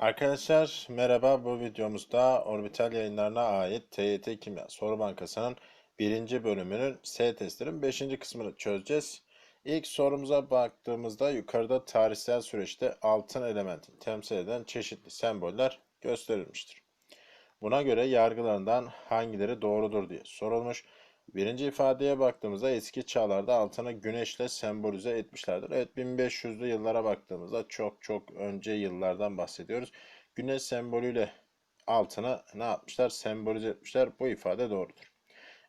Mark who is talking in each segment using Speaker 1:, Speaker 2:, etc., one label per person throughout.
Speaker 1: Arkadaşlar merhaba bu videomuzda orbital yayınlarına ait TYT Kimya Soru Bankası'nın birinci bölümünün S testinin 5. kısmını çözeceğiz. İlk sorumuza baktığımızda yukarıda tarihsel süreçte altın elementin temsil eden çeşitli semboller gösterilmiştir. Buna göre yargılarından hangileri doğrudur diye sorulmuş. Birinci ifadeye baktığımızda eski çağlarda altını güneşle sembolize etmişlerdir. Evet 1500'lü yıllara baktığımızda çok çok önce yıllardan bahsediyoruz. Güneş sembolüyle altını ne yapmışlar? Sembolize etmişler. Bu ifade doğrudur.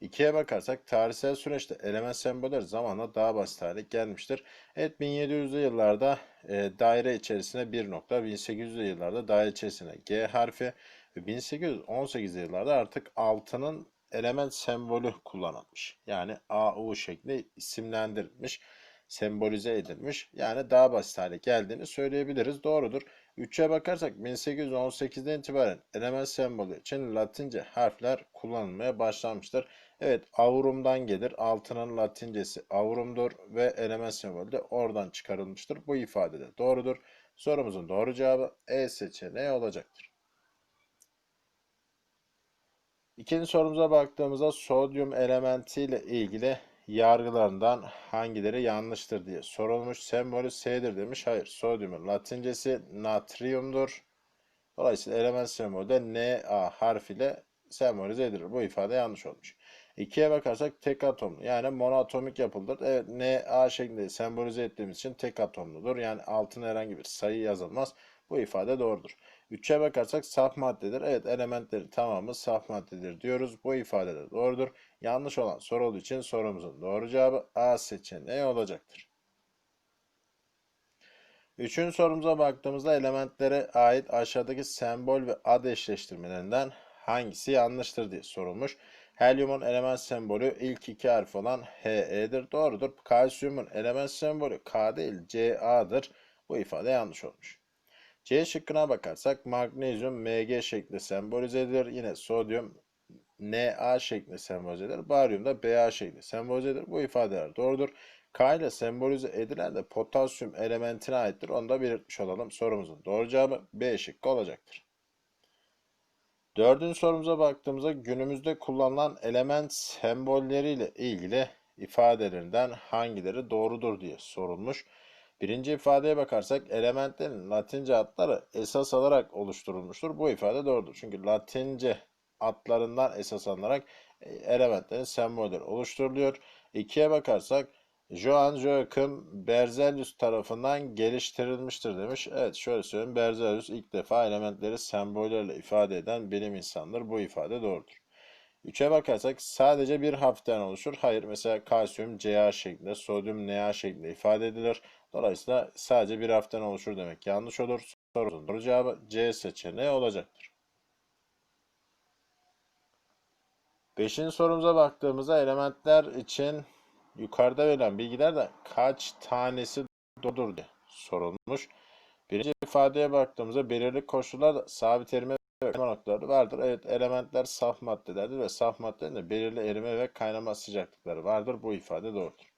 Speaker 1: İkiye bakarsak tarihsel süreçte element semboller zamanla daha basit hale gelmiştir. Evet 1700'lü yıllarda e, daire içerisine bir nokta, 1800'lü yıllarda daire içerisine G harfi ve 1818'li yıllarda artık altının element sembolü kullanılmış. Yani AU şeklinde isimlendirilmiş, sembolize edilmiş. Yani daha basit hale geldiğini söyleyebiliriz. Doğrudur. 3'e bakarsak 1818'den itibaren element sembolü için Latince harfler kullanılmaya başlanmıştır. Evet aurumdan gelir. Altının latincesi aurumdur ve element sembolü de oradan çıkarılmıştır. Bu ifade de doğrudur. Sorumuzun doğru cevabı E seçeneği olacaktır. İkinci sorumuza baktığımızda sodyum elementiyle ilgili yargılarından hangileri yanlıştır diye sorulmuş. Sembolü S'dir demiş. Hayır. Sodyumun latincesi natriumdur. Dolayısıyla element sembolü de Na harfiyle sembolize edilir. Bu ifade yanlış olmuş. İkiye bakarsak tek atomlu yani monoatomik yapılıdır. Evet Na şeklinde sembolize ettiğimiz için tek atomludur. Yani altına herhangi bir sayı yazılmaz. Bu ifade doğrudur. 3'e bakarsak saf maddedir. Evet elementlerin tamamı saf maddedir diyoruz. Bu ifade de doğrudur. Yanlış olan soru olduğu için sorumuzun doğru cevabı A seçeneği olacaktır. Üçüncü sorumuza baktığımızda elementlere ait aşağıdaki sembol ve ad eşleştirmelerinden hangisi yanlıştır diye sorulmuş. Helyumun element sembolü ilk iki harf olan He'dir. Doğrudur. Kalsiyumun element sembolü K değil Ca'dır. Bu ifade yanlış olmuş. C şıkkına bakarsak magnezyum Mg şeklinde sembolize edilir. Yine sodyum Na şeklinde sembolize edilir. Baryum da Ba şeklinde sembolize edilir. Bu ifadeler doğrudur. K ile sembolize edilen de potasyum elementine aittir. Onu da belirtmiş olalım. Sorumuzun doğru cevabı B şıkkı olacaktır. Dördüncü sorumuza baktığımızda günümüzde kullanılan element sembolleriyle ilgili ifadelerinden hangileri doğrudur diye sorulmuş. Birinci ifadeye bakarsak elementlerin Latince adları esas alarak oluşturulmuştur. Bu ifade doğrudur. Çünkü Latince adlarından esas alınarak e, elementlerin sembolleri oluşturuluyor. İkiye bakarsak Johann Joachim Berzelius tarafından geliştirilmiştir demiş. Evet şöyle söyleyeyim. Berzelius ilk defa elementleri sembollerle ifade eden bilim insanıdır. Bu ifade doğrudur. 3'e bakarsak sadece bir harften oluşur. Hayır mesela kalsiyum Ca şeklinde, sodyum Na şeklinde ifade edilir. Dolayısıyla sadece bir harften oluşur demek yanlış olur. Sorunun doğru cevabı C seçeneği olacaktır. Beşinci sorumuza baktığımızda elementler için yukarıda verilen bilgiler kaç tanesi doğrudur diye sorulmuş. Birinci ifadeye baktığımızda belirli koşullarda sabit erime ve kaynama noktaları vardır. Evet elementler saf maddelerdir ve saf maddelerin de belirli erime ve kaynama sıcaklıkları vardır. Bu ifade doğrudur.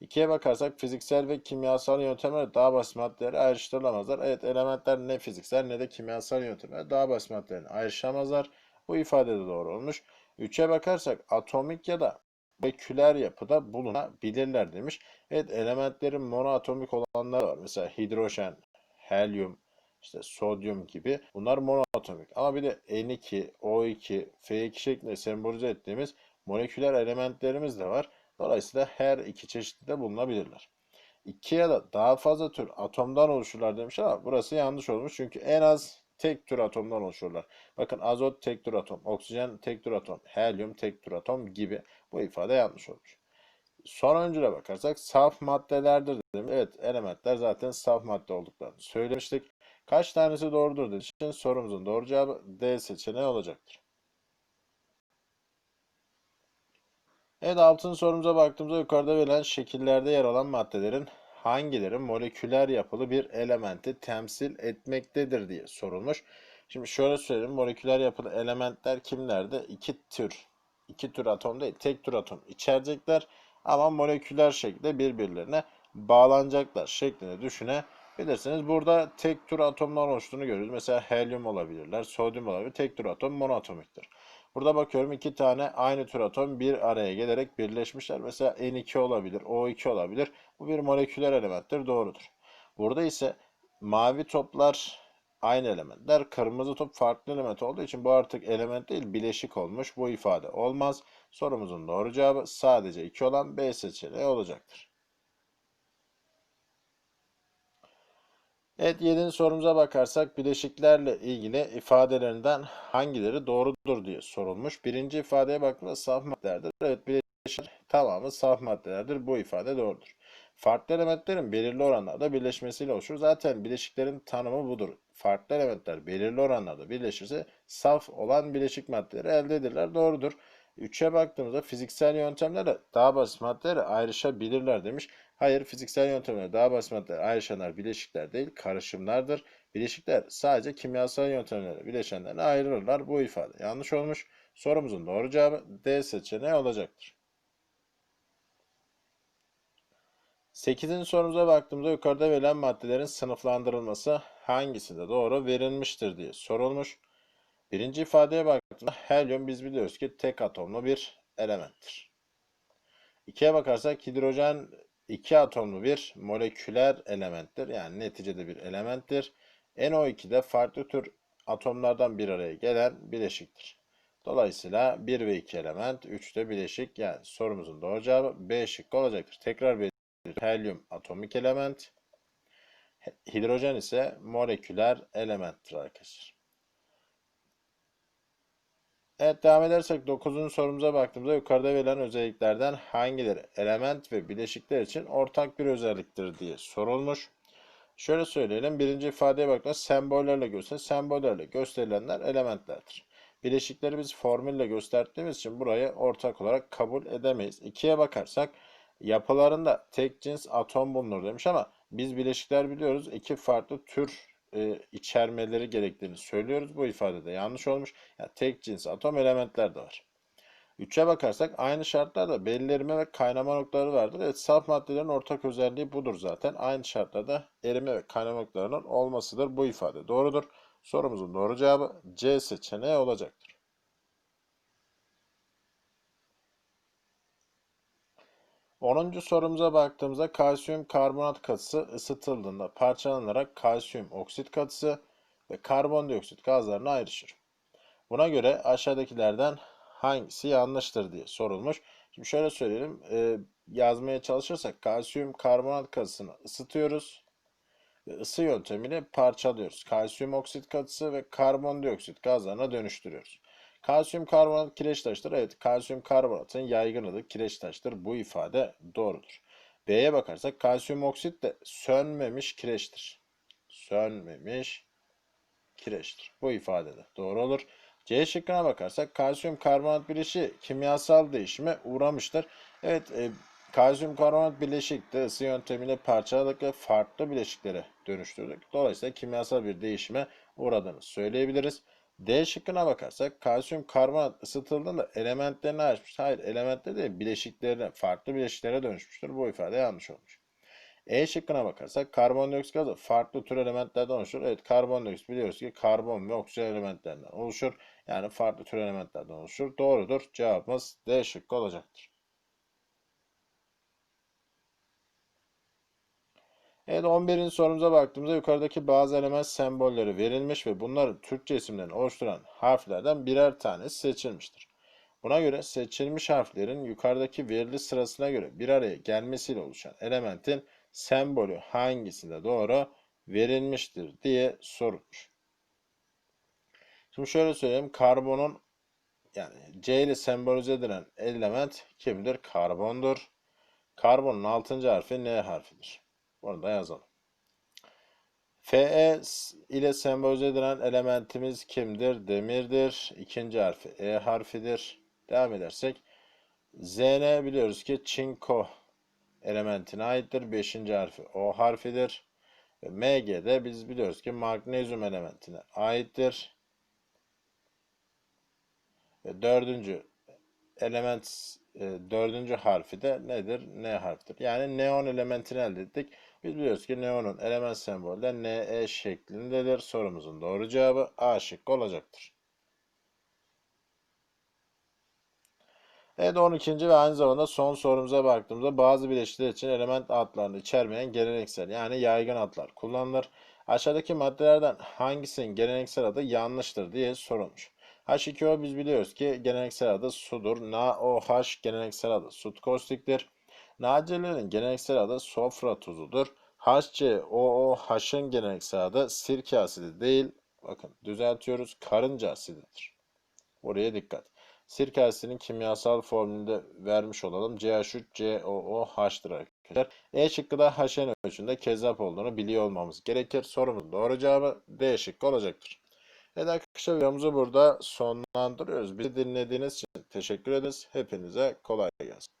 Speaker 1: İkiye bakarsak fiziksel ve kimyasal yöntemlerle daha basit maddeleri ayrıştırılamazlar. Evet elementler ne fiziksel ne de kimyasal yöntemlerle daha basit maddelerini ayrışamazlar. Bu ifade de doğru olmuş. Üçe bakarsak atomik ya da moleküler yapıda bulunabilirler demiş. Evet elementlerin monoatomik olanları var. Mesela hidrojen, helyum, işte sodyum gibi. Bunlar monoatomik. Ama bir de N2, O2, F2 şeklinde sembolize ettiğimiz moleküler elementlerimiz de var. Dolayısıyla her iki çeşitli de bulunabilirler. İki ya da daha fazla tür atomdan oluşurlar demiş ama burası yanlış olmuş. Çünkü en az tek tür atomdan oluşurlar. Bakın azot tek tür atom, oksijen tek tür atom, helyum tek tür atom gibi bu ifade yanlış olmuş. Son öncüle bakarsak saf maddelerdir dedim. Evet elementler zaten saf madde olduklarını söylemiştik. Kaç tanesi doğrudur dediği için sorumuzun doğru cevabı D seçeneği olacaktır. Evet altıncı sorumuza baktığımızda yukarıda verilen şekillerde yer alan maddelerin hangileri moleküler yapılı bir elementi temsil etmektedir diye sorulmuş. Şimdi şöyle söyleyeyim moleküler yapılı elementler kimlerde? İki tür. iki tür atom değil tek tür atom içerecekler ama moleküler şekilde birbirlerine bağlanacaklar şeklinde düşünebiliriz Bilirsiniz burada tek tür atomlar oluştuğunu görüyoruz. Mesela helyum olabilirler, sodyum olabilir. Tek tür atom monoatomiktir. Burada bakıyorum iki tane aynı tür atom bir araya gelerek birleşmişler. Mesela N2 olabilir, O2 olabilir. Bu bir moleküler elementtir, doğrudur. Burada ise mavi toplar aynı elementler, kırmızı top farklı element olduğu için bu artık element değil bileşik olmuş. Bu ifade olmaz. Sorumuzun doğru cevabı sadece 2 olan B seçeneği olacaktır. Evet 7. sorumuza bakarsak bileşiklerle ilgili ifadelerinden hangileri doğrudur diye sorulmuş. Birinci ifadeye baktığımızda saf maddelerdir. Evet bileşikler tamamı saf maddelerdir. Bu ifade doğrudur. Farklı elementlerin belirli oranlarda birleşmesiyle oluşur. Zaten bileşiklerin tanımı budur. Farklı elementler belirli oranlarda birleşirse saf olan bileşik maddeleri elde edirler. Doğrudur. 3'e baktığımızda fiziksel yöntemlerle daha basit maddeleri ayrışabilirler demiş. Hayır, fiziksel yöntemlerle daha basit maddeler ayrışanlar bileşikler değil, karışımlardır. Bileşikler sadece kimyasal yöntemlerle bileşenlerine ayrılırlar. Bu ifade yanlış olmuş. Sorumuzun doğru cevabı D seçeneği olacaktır. 8. sorumuza baktığımızda yukarıda verilen maddelerin sınıflandırılması hangisinde doğru verilmiştir diye sorulmuş. Birinci ifadeye baktığımızda helyum biz biliyoruz ki tek atomlu bir elementtir. İkiye bakarsak hidrojen iki atomlu bir moleküler elementtir. Yani neticede bir elementtir. NO2 de farklı tür atomlardan bir araya gelen bileşiktir. Dolayısıyla 1 ve 2 element, 3 de bileşik. Yani sorumuzun doğru cevabı B şıkkı olacaktır. Tekrar bir helyum atomik element, hidrojen ise moleküler elementtir arkadaşlar. Evet devam edersek 9. sorumuza baktığımızda yukarıda verilen özelliklerden hangileri element ve bileşikler için ortak bir özelliktir diye sorulmuş. Şöyle söyleyelim. Birinci ifadeye baktığımızda sembollerle göster, sembollerle gösterilenler elementlerdir. Bileşikleri biz formülle gösterdiğimiz için burayı ortak olarak kabul edemeyiz. İkiye bakarsak yapılarında tek cins atom bulunur demiş ama biz bileşikler biliyoruz iki farklı tür e, içermeleri gerektiğini söylüyoruz. Bu ifadede yanlış olmuş. Yani tek cins atom elementler de var. 3'e bakarsak aynı şartlarda belli erime ve kaynama noktaları vardır. Evet, saf maddelerin ortak özelliği budur zaten. Aynı şartlarda erime ve kaynama noktalarının olmasıdır bu ifade. Doğrudur. Sorumuzun doğru cevabı C seçeneği olacaktır. 10. sorumuza baktığımızda kalsiyum karbonat katısı ısıtıldığında parçalanarak kalsiyum oksit katısı ve karbondioksit gazlarına ayrışır. Buna göre aşağıdakilerden hangisi yanlıştır diye sorulmuş. Şimdi şöyle söyleyelim. E, yazmaya çalışırsak kalsiyum karbonat katısını ısıtıyoruz ve ısı yöntemiyle parçalıyoruz. Kalsiyum oksit katısı ve karbondioksit gazlarına dönüştürüyoruz. Kalsiyum karbonat kireç taştır. Evet, kalsiyum karbonatın yaygın adı kireç taştır. Bu ifade doğrudur. B'ye bakarsak kalsiyum oksit de sönmemiş kireçtir. Sönmemiş kireçtir. Bu ifade de doğru olur. C şıkkına bakarsak kalsiyum karbonat bileşiği kimyasal değişime uğramıştır. Evet, e, kalsiyum karbonat bileşik de ısı yöntemiyle parçaladık ve farklı bileşiklere dönüştürdük. Dolayısıyla kimyasal bir değişime uğradığını söyleyebiliriz. D şıkkına bakarsak kalsiyum karbonat ısıtıldığında elementlerini açmış. Hayır elementleri değil bileşiklerine farklı bileşiklere dönüşmüştür. Bu ifade yanlış olmuş. E şıkkına bakarsak karbondioksit gazı farklı tür elementlerden oluşur. Evet karbondioksit biliyoruz ki karbon ve oksijen elementlerinden oluşur. Yani farklı tür elementlerden oluşur. Doğrudur. Cevabımız D şıkkı olacaktır. Evet 11. sorumuza baktığımızda yukarıdaki bazı element sembolleri verilmiş ve bunların Türkçe isimlerini oluşturan harflerden birer tanesi seçilmiştir. Buna göre seçilmiş harflerin yukarıdaki verili sırasına göre bir araya gelmesiyle oluşan elementin sembolü hangisinde doğru verilmiştir diye sorulmuş. Şimdi şöyle söyleyeyim. Karbonun yani C ile sembolize edilen element kimdir? Karbondur. Karbonun 6. harfi N harfidir. Bunu da yazalım. Fe ile sembolize edilen elementimiz kimdir? Demirdir. İkinci harfi E harfidir. Devam edersek. Zn biliyoruz ki çinko elementine aittir. Beşinci harfi O harfidir. Mg de biz biliyoruz ki magnezyum elementine aittir. Ve dördüncü element e, dördüncü harfi de nedir? N harfidir. Yani neon elementini elde ettik. Biz biliyoruz ki neonun element sembolü de Ne şeklindedir. Sorumuzun doğru cevabı A şıkkı olacaktır. Evet 12. ve aynı zamanda son sorumuza baktığımızda bazı bileşikler için element adlarını içermeyen geleneksel yani yaygın adlar kullanılır. Aşağıdaki maddelerden hangisinin geleneksel adı yanlıştır diye sorulmuş. H2O biz biliyoruz ki geleneksel adı sudur. NaOH geleneksel adı sut kostiktir. Nacelerin geleneksel adı sofra tuzudur. HCOOH'ın geleneksel adı sirke asidi değil. Bakın düzeltiyoruz. Karınca asididir. Oraya dikkat. Sirke asidinin kimyasal formülünü de vermiş olalım. CH3COOH'tır arkadaşlar. E şıkkı da HN ölçüsünde kezzap olduğunu biliyor olmamız gerekir. Sorumuzun doğru cevabı D şıkkı olacaktır. Evet arkadaşlar videomuzu burada sonlandırıyoruz. Bizi dinlediğiniz için teşekkür ederiz. Hepinize kolay gelsin.